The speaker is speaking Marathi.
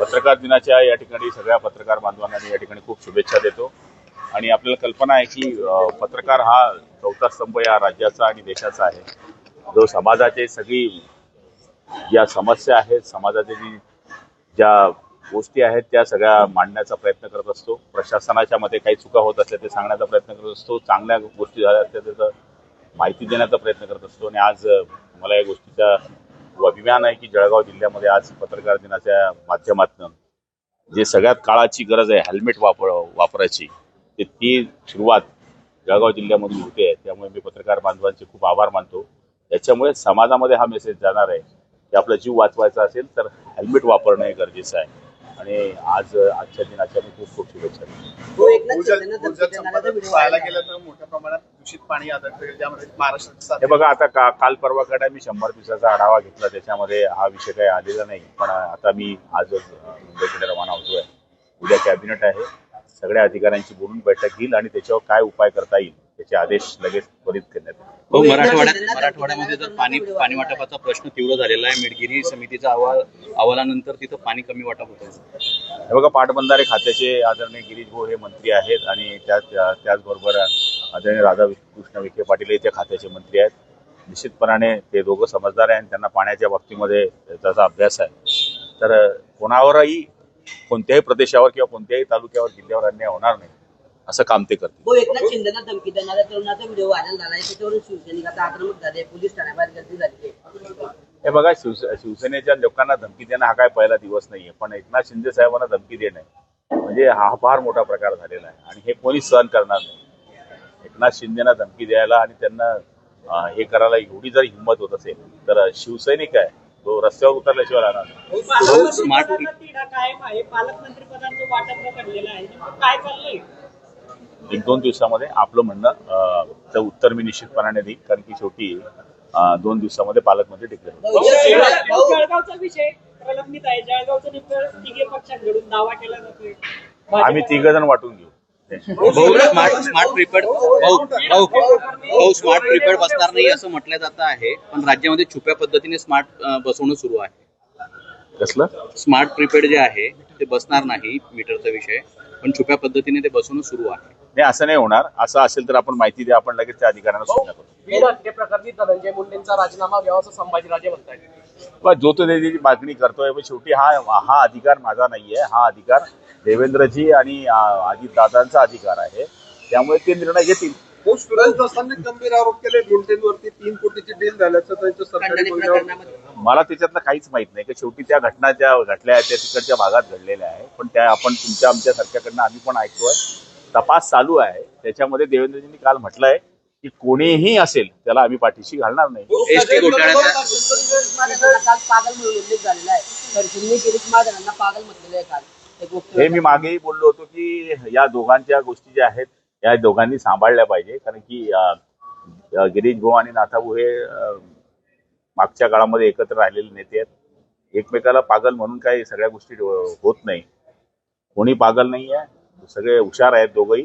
पत्रकार दिनाच्या या ठिकाणी सगळ्या पत्रकार बांधवांना मी या ठिकाणी खूप शुभेच्छा देतो. आणि आपल्याला कल्पना आहे की पत्रकार हा चौथा स्तंभ या राज्याचा आणि देशाचा आहे. जो समाजाचे सगळी ज्या समस्या आहेत समाजाचे जी ज्या गोष्टी आहेत त्या सगळ्या मांडण्याचा प्रयत्न करत असतो. प्रशासनाच्या मध्ये काही चुका होत असल्या ते सांगण्याचा प्रयत्न करत असतो. चांगल्या गोष्टी झाल्या असल्या त्याचं माहिती देण्याचा प्रयत्न करत असतो. आणि आज मला या गोष्टीचा अभिमान आहे की जळगाव जिल्ह्यामध्ये आज पत्रकार दिनाच्या माध्यमातून जे सगळ्यात काळाची गरज आहे हेल्मेट वापर वापरायची ते ती सुरुवात जळगाव जिल्ह्यामधून होते. आहे त्यामुळे मी पत्रकार बांधवांचे खूप आभार मानतो. याच्यामुळे समाजामध्ये हा मेसेज जाणार आहे की आपला जीव वाचवायचा असेल तर हेल्मेट वापरणं हे गरजेचं आहे. आणि आज आजच्या दिनाच्या मी खूप खूप शुभेच्छा. दूषित पाणी आढळतं ज्यामध्ये महाराष्ट्रात हे बघा आता का काल परवाकडे मी शंभर दिवसाचा आढावा घेतला त्याच्यामध्ये हा विषय काही आलेला नाही. पण आता मी आज मुंबईकडे रवाना होतोय. उद्या कॅबिनेट आहे. सगळ्या अधिकाऱ्यांची बोलून बैठक घेईल आणि त्याच्यावर काय उपाय करता येईल त्याचे आदेश लगेच त्वरित करण्यात येईल हो मराठवाड्यात मराठवाड्यामध्ये जर पाणी पाणी वाटपाचा प्रश्न तीव्र झालेला आहे मिडगिरी समितीचा अहवाल अहवालानंतर तिथं पाणी कमी वाटप होतं. हे बघा पाटबंधारे खात्याचे आदरणीय गिरीश भाऊ हे मंत्री आहेत आणि त्याच त्याचबरोबर आदरणीय राधाकृष्ण विखे पाटील हे त्या खात्याचे मंत्री आहेत. निश्चितपणाने ते दोघं समजदार आहे आणि त्यांना पाण्याच्या बाबतीमध्ये त्याचा अभ्यास आहे. तर कोणावरही कोणत्याही प्रदेशावर किंवा कोणत्याही तालुक्यावर जिल्ह्यावर अन्याय होणार नाही असं काम ते करतील. तो एकनाथ शिंदेना धमकी देणाऱ्या तरुणाचा व्हिडिओ व्हायरल झाला आहे त्याच्यावरून शिवसैनिक आता आक्रमक झाले पोलीस ठाण्याबाहेर गर्दी झाली आहे. हे बघा शिवसे शिवसेनेच्या लोकांना धमकी देणं हा काय पहिला दिवस नाहीये. पण एकनाथ शिंदे साहेबांना धमकी देणं म्हणजे हा फार मोठा प्रकार झालेला आहे. आणि हे कोणी सहन करणार नाही. एकनाथ शिंदेना धमकी द्यायला आणि त्यांना हे करायला एवढी जर हिंमत होत असेल तर शिवसैनिक आहे तो रस्त्यावर उतरल्याशिवाय राहणार नाही. हो, स्मार्ट तिढा कायम आहे. पालकमंत्री पदांचं वाटप रखडलेलं आहे. नेमकं काय चाललंय? एक दोन दिवसामध्ये आपलं म्हणणं चं उत्तर मी निश्चितपणाने देईन कारण की शेवटी दोन दिवसामध्ये पालकमंत्री डिक्लेअर भाऊ, जळगावचा विषय प्रलंबित आहे. जळगावचं नेमकं तिघे पक्षांकडून दावा केला जातोय. आम्ही तिघ जण वाटून घेऊ. स्मार्ट स्मार्ट प्रीपेड भाऊ भाऊ भाऊ स्मार्ट प्रीपेड बसणार नाही असं म्हटलं जात आहे. पण राज्यामध्ये छुप्या पद्धतीने स्मार्ट बसवणं सुरू आहे. कसलं? स्मार्ट प्रीपेड जे आहे ते बसणार नाही मीटरचा विषय. पण छुप्या पद्धतीने ते बसवणं सुरू आहे. नाही असं नाही होणार. असं असेल तर आपण माहिती द्या आपण लगेच त्या अधिकाऱ्यांना सूचना करू धनंजय मुंडेंचा राजीनामा घ्यावा असं संभाजीराजे म्हणतायत. पण जो तो त्याची मागणी करतोय पण शेवटी हा हा अधिकार माझा नाहीये. हा अधिकार देवेंद्रजी आणि दादांचा अधिकार आहे. त्यामुळे ते निर्णय घेतील. हो, गंभीर आरोप केले. मुंडेंवरती तीन कोटीची डील झाल्याचं त्यांच्या सरकारी खंडणी बोलण्यावर प्रकरणामध्ये मला त्याच्यातनं काहीच माहीत नाही की शेवटी त्या घटना ज्या घडल्या आहेत त्या तिकडच्या भागात घडलेल्या आहे पण त्या आपण तुमच्या आमच्या सारख्याकडनं आम्ही पण ऐकतोय. तपास चालू आहे. त्याच्यामध्ये देवेंद्रजींनी काल म्हटलंय की कोणीही असेल त्याला आम्ही पाठीशी घालणार नाही. महाजनांना काल पागल म्हणून उल्लेख झालेला आहे. तर शिरीष महाजनांना पागल म्हटलेलं आहे काल एक हे मी मागेही बोललो होतो की या दोघांच्या गोष्टी ज्या आहेत या दोघांनी सांभाळल्या पाहिजे. कारण की अं, गिरीश भाऊ आणि नाथाभाऊ हे अं, मागच्या काळामध्ये एकत्र राहिलेले नेते आहेत. एकमेकाला पागल म्हणून काही सगळ्या गोष्टी अं, होत नाही. कोणी पागल नाही आहे सगळे हुशार आहेत दोघंही.